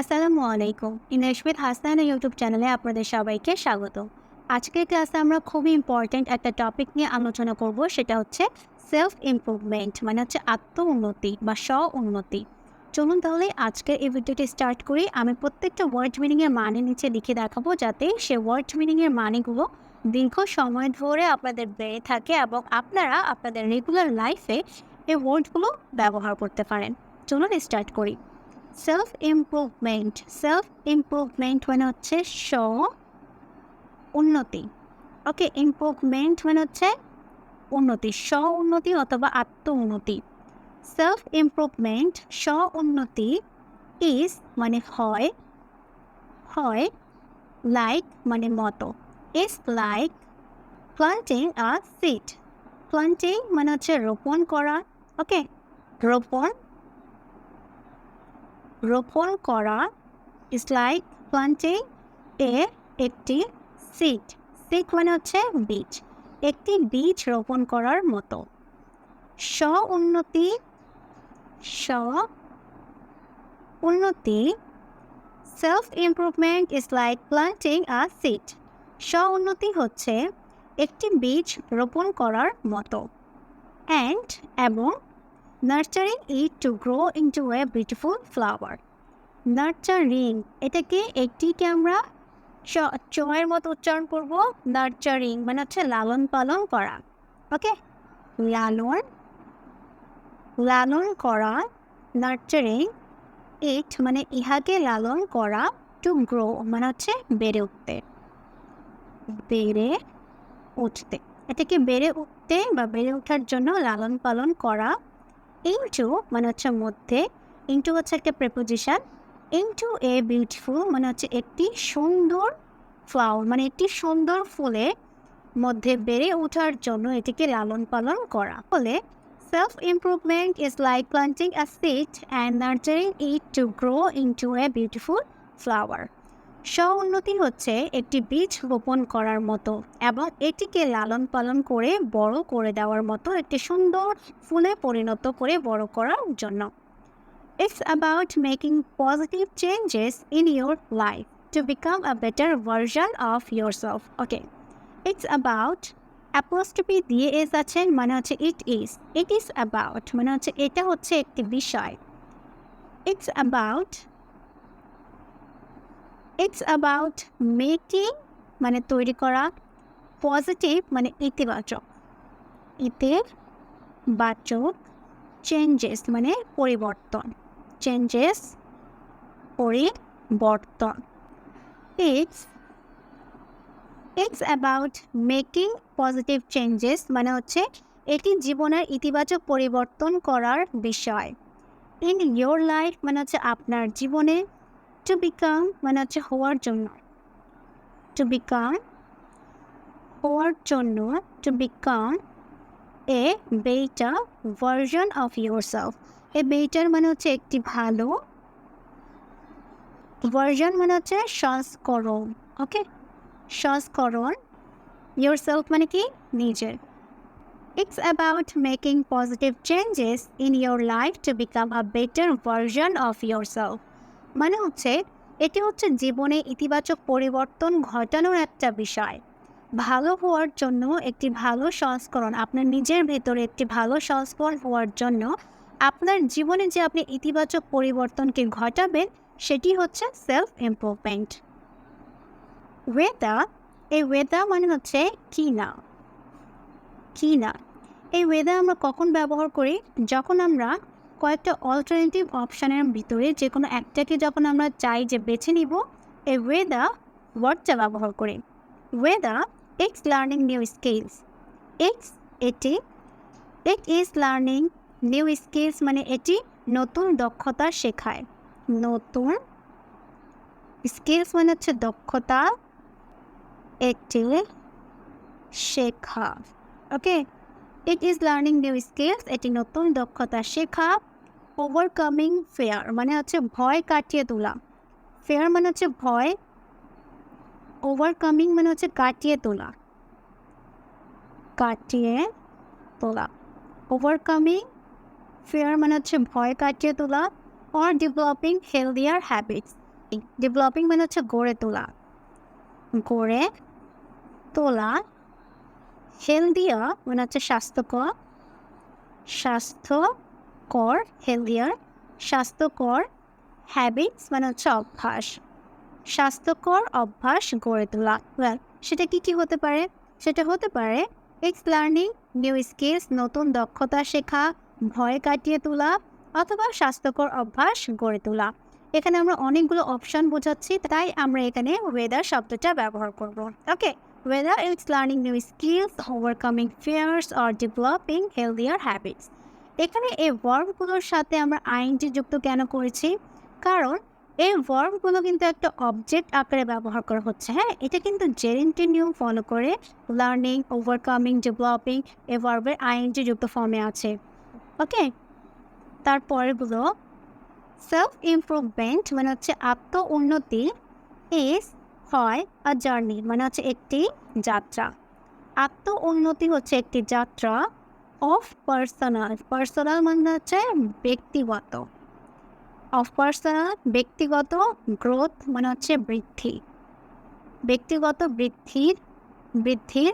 আসসালামু আলাইকুম। উইথ হাসানা ইউটিউব চ্যানেলে আপনাদের সবাইকে স্বাগত। আজকের ক্লাসে আমরা খুবই ইম্পর্ট্যান্ট একটা টপিক নিয়ে আলোচনা করব, সেটা হচ্ছে সেলফ ইমপ্রুভমেন্ট মানে হচ্ছে আত্ম উন্নতি বা স্ব উন্নতি চলুন তাহলে আজকের এই ভিডিওটি স্টার্ট করি। আমি প্রত্যেকটা ওয়ার্ড মিনিংয়ের মানে নিচে লিখে দেখাবো, যাতে সে ওয়ার্ড মিনিংয়ের মানেগুলো দীর্ঘ সময় ধরে আপনাদের বেড়ে থাকে এবং আপনারা আপনাদের রেগুলার লাইফে এই ওয়ার্ডগুলো ব্যবহার করতে পারেন। চলুন স্টার্ট করি। সেলফ ইমপ্রুভমেন্ট সেলফ ইমপ্রুভমেন্ট মানে হচ্ছে স্ব উন্নতি। ওকে ইমপ্রুভমেন্ট মানে হচ্ছে উন্নতি স্ব উন্নতি অথবা আত্ম উন্নতি সেলফ ইমপ্রুভমেন্ট স্ব উন্নতি ইজ মানে হয় হয় লাইক মানে মতো is like planting a seed planting মানে হচ্ছে রোপণ করা ওকে রোপণ রোপণ করা লাইক প্লান্টিং এ একটি সিট সিট মানে হচ্ছে বীজ, একটি বীজ রোপণ করার মতো। স্ব উন্নতি স্ব উন্নতি self improvement is like planting a seed স্ব উন্নতি হচ্ছে একটি বীজ রোপণ করার মতো। অ্যান্ড এবং nurturing it to grow into a beautiful flower nurturing এটাকে একটিকে আমরা চয়ের মতো উচ্চারণ করব। নার্চারিং মানে হচ্ছে লালন পালন করা। ওকে লালন লালন করা। নার্চারিং ইট মানে ইহাকে লালন করা টু গ্রো মানে হচ্ছে বেড়ে উঠতে। বেড়ে উঠতে। এটাকে বেড়ে উঠতে বা বেড়ে ওঠার জন্য লালন পালন করা। ইনটু মানে হচ্ছে মধ্যে ইনটু হচ্ছে একটা প্রেপোজিশন ইনটু এ বিউটিফুল মানে হচ্ছে একটি সুন্দর ফ্লাওয়ার মানে একটি সুন্দর ফুলে মধ্যে বেড়ে ওঠার জন্য এটিকে লালন পালন করা। ফলে self improvement is like planting a seed and nurturing it to grow into a beautiful flower স্ব উন্নতি হচ্ছে একটি বীজ রোপণ করার মতো এবং এটিকে লালন পালন করে বড় করে দেওয়ার মতো একটি সুন্দর ফুলে পরিণত করে বড় করার জন্য। It's about making positive changes in your life to become a better version of your self okay it's about apostrophe দিয়ে এস আছেন মানে হচ্ছে it is it is about মানে হচ্ছে এটা হচ্ছে একটি বিষয়। It's about it's about making মানে তৈরি করা পজিটিভ মানে ইতিবাচক। ইতিবাচক চেঞ্জেস মানে পরিবর্তন। চেঞ্জেস পরিবর্তন। It's it's about making positive changes মানে হচ্ছে এটি জীবনের ইতিবাচক পরিবর্তন করার বিষয়। ইন ইয়োর লাইফ মানে হচ্ছে আপনার জীবনে টু বিকাম মানে হচ্ছে হওয়ার জন্য। টু বিকাম হওয়ার জন্য to become a better version of your self a better মানে হচ্ছে একটি ভালো ভার্জন মানে হচ্ছে সংস্করণ ওকে সংস্করণ ইউর সেলফ মানে কি? নিজের। It's about making positive changes in your life to become a better version of your self মানে হচ্ছে, এটি হচ্ছে জীবনে ইতিবাচক পরিবর্তন ঘটানোর একটা বিষয়। ভালো হওয়ার জন্য একটি ভালো সংস্করণ, আপনার নিজের ভেতরে একটি ভালো সংস্করণ হওয়ার জন্য আপনার জীবনে যে আপনি ইতিবাচক পরিবর্তনকে ঘটাবেন, সেটি হচ্ছে সেলফ ইমপ্রুভমেন্ট ওয়েদা এই ওয়েদা মানে হচ্ছে কি না কি না এই ওয়েদা আমরা কখন ব্যবহার করি? যখন আমরা কয়েকটা অল্টারনেটিভ অপশানের ভিতরে যে কোনো একটাকে যখন আমরা চাই যে বেছে নিব, এই ওয়েদা ওয়ার্ডটা ব্যবহার করি। Whether it's learning new skills it's এটি it is learning new skills মানে এটি নতুন দক্ষতা শেখায়। নতুন স্কিলস মানে হচ্ছে দক্ষতা এটি শেখা। Okay it is learning new skills এটি নতুন দক্ষতা শেখা। ওভারকামিং ফেয়ার মানে হচ্ছে ভয় কাটিয়ে তোলা। ফেয়ার মানে হচ্ছে ভয় ওভারকামিং মানে হচ্ছে কাটিয়ে তোলা। কাটিয়ে তোলা। ওভারকামিং ফেয়ার মানে হচ্ছে ভয় কাটিয়ে তোলা or developing healthier habits developing মানে হচ্ছে গড়ে তোলা। গড়ে তোলা। হেলদিয়ার মানে হচ্ছে স্বাস্থ্যকর স্বাস্থ্যকর হেলদিয়ার স্বাস্থ্যকর হ্যাবিটস মানে হচ্ছে অভ্যাস। স্বাস্থ্যকর অভ্যাস গড়ে তোলা। ওয়েল সেটা কি কি হতে পারে? সেটা হতে পারে এক্স লার্নিং নিউ স্কিলস নতুন দক্ষতা শেখা, ভয় কাটিয়ে তোলা, অথবা স্বাস্থ্যকর অভ্যাস গড়ে তোলা। এখানে আমরা অনেকগুলো অপশন বোঝাচ্ছি, তাই আমরা এখানে ওয়েদার শব্দটা ব্যবহার করব। Okay whether it's learning new skills overcoming fears or developing healthier habits এখানে এই ওয়ার্ডগুলোর সাথে আমরা আইনটি যুক্ত কেন করেছি? কারণ এই ভার্বগুলো কিন্তু একটা অবজেক্ট আকারে ব্যবহার করা হচ্ছে হ্যাঁ? এটা কিন্তু জেরেন্টি নিয়ম ফলো করে লার্নিং ওভারকামিং ডেভেলপিং এই ভার্বের আইএনজি যুক্ত ফর্মে আছে। ওকে তারপরেগুলো সেলফ ইমপ্রুভমেন্ট মানে হচ্ছে আত্ম উন্নতি ইজ হয় আ জার্নি মানে হচ্ছে একটি যাত্রা। আত্ম উন্নতি হচ্ছে একটি যাত্রা। অফ পার্সোনাল পার্সোনাল মানে হচ্ছে ব্যক্তিগত। অফ পার্সোনাল ব্যক্তিগত গ্রোথ মানে হচ্ছে বৃদ্ধি। ব্যক্তিগত বৃদ্ধির বৃদ্ধির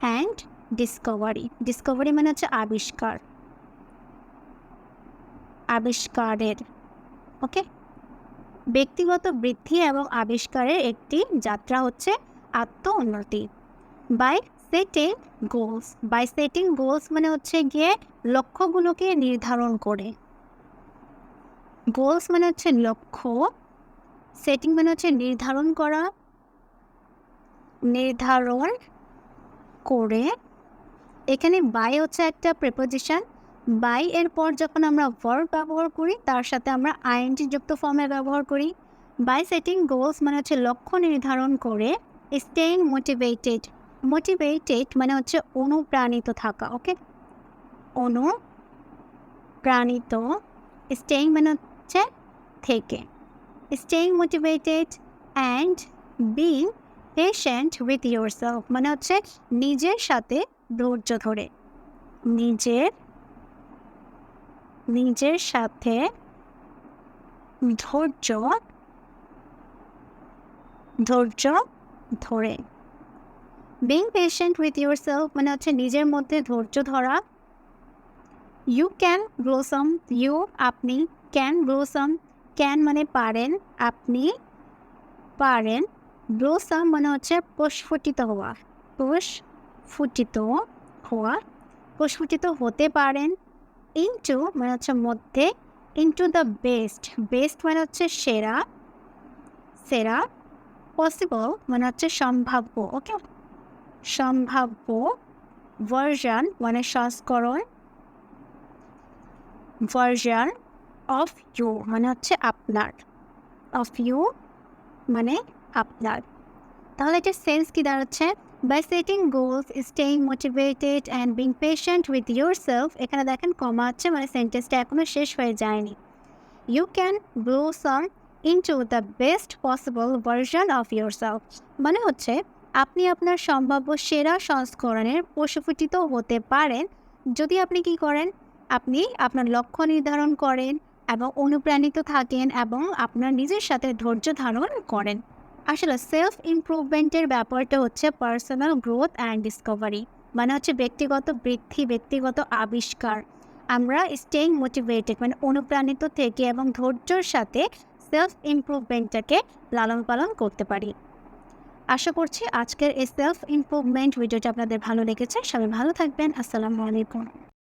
অ্যান্ড ডিসকভারি ডিসকভারি মানে হচ্ছে আবিষ্কার। আবিষ্কারের। ওকে ব্যক্তিগত বৃদ্ধি এবং আবিষ্কারের একটি যাত্রা হচ্ছে আত্ম উন্নতি by setting goals by setting goals মানে হচ্ছে গিয়ে লক্ষ্যগুলোকে নির্ধারণ করে। গোলস মানে হচ্ছে লক্ষ্য। সেটিং মানে হচ্ছে নির্ধারণ করা। নির্ধারণ করে। এখানে বাই হচ্ছে একটা প্রেপোজিশন বাই এর পর যখন আমরা ভার্ব ব্যবহার করি, তার সাথে আমরা আইএনটি যুক্ত ফর্মে ব্যবহার করি। বাই সেটিং গোলস মানে হচ্ছে লক্ষ্য নির্ধারণ করে স্টেইং মোটিভেটেড মোটিভেটেড মানে হচ্ছে অনুপ্রাণিত থাকা ওকে অনুপ্রাণিত স্টেইং মানে হচ্ছে থেকে। Staying motivated and being patient with your self মানে হচ্ছে নিজের সাথে ধৈর্য ধরে। নিজের নিজের সাথে ধৈর্য ধৈর্য ধরে। Being patient with your self মানে হচ্ছে নিজের মধ্যে ধৈর্য ধরা। ইউ ক্যান ব্লোসম ইউ আপনি ক্যান ব্লোসম ক্যান মানে পারেন, আপনি পারেন। ব্লোসম মানে হচ্ছে প্রস্ফুটিত হওয়া প্রস্ফুটিত হওয়া প্রস্ফুটিত হতে পারেন। ইনটু মানে হচ্ছে মধ্যে ইনটু দ্য বেস্ট বেস্ট মানে হচ্ছে সেরা সেরা পসিবল মানে হচ্ছে সম্ভাব্য ওকে সম্ভাব্য ভার্জন মানে সংস্করণ ভার্জন অফ ইউ মানে হচ্ছে আপনার। অফ ইউ মানে আপনার। তাহলে এটা সেন্স কী দাঁড়াচ্ছে? By setting goals staying motivated and being patient with your self এখানে দেখেন কমা আছে মানে সেন্টেন্সটা এখনও শেষ হয়ে যায়নি। You can blossom into the best possible version of your self মানে হচ্ছে আপনি আপনার সম্ভাব্য সেরা সংস্করণের প্রস্ফুটিত হতে পারেন। যদি আপনি কি করেন? আপনি আপনার লক্ষ্য নির্ধারণ করেন এবং অনুপ্রাণিত থাকেন এবং আপনার নিজের সাথে ধৈর্য ধারণ করেন। আসলে সেলফ ইমপ্রুভমেন্টের ব্যাপারটা হচ্ছে পার্সোনাল গ্রোথ অ্যান্ড ডিসকভারি মানে হচ্ছে ব্যক্তিগত বৃদ্ধি, ব্যক্তিগত আবিষ্কার। আমরা স্টেইং মোটিভেটেড মানে অনুপ্রাণিত থেকে এবং ধৈর্যর সাথে সেলফ ইমপ্রুভমেন্টটাকে লালন পালন করতে পারি। আশা করছি আজকের এই সেলফ ইমপ্রুভমেন্ট ভিডিওটি আপনাদের ভালো লেগেছে। সবাই ভালো থাকবেন। আসসালামু আলাইকুম।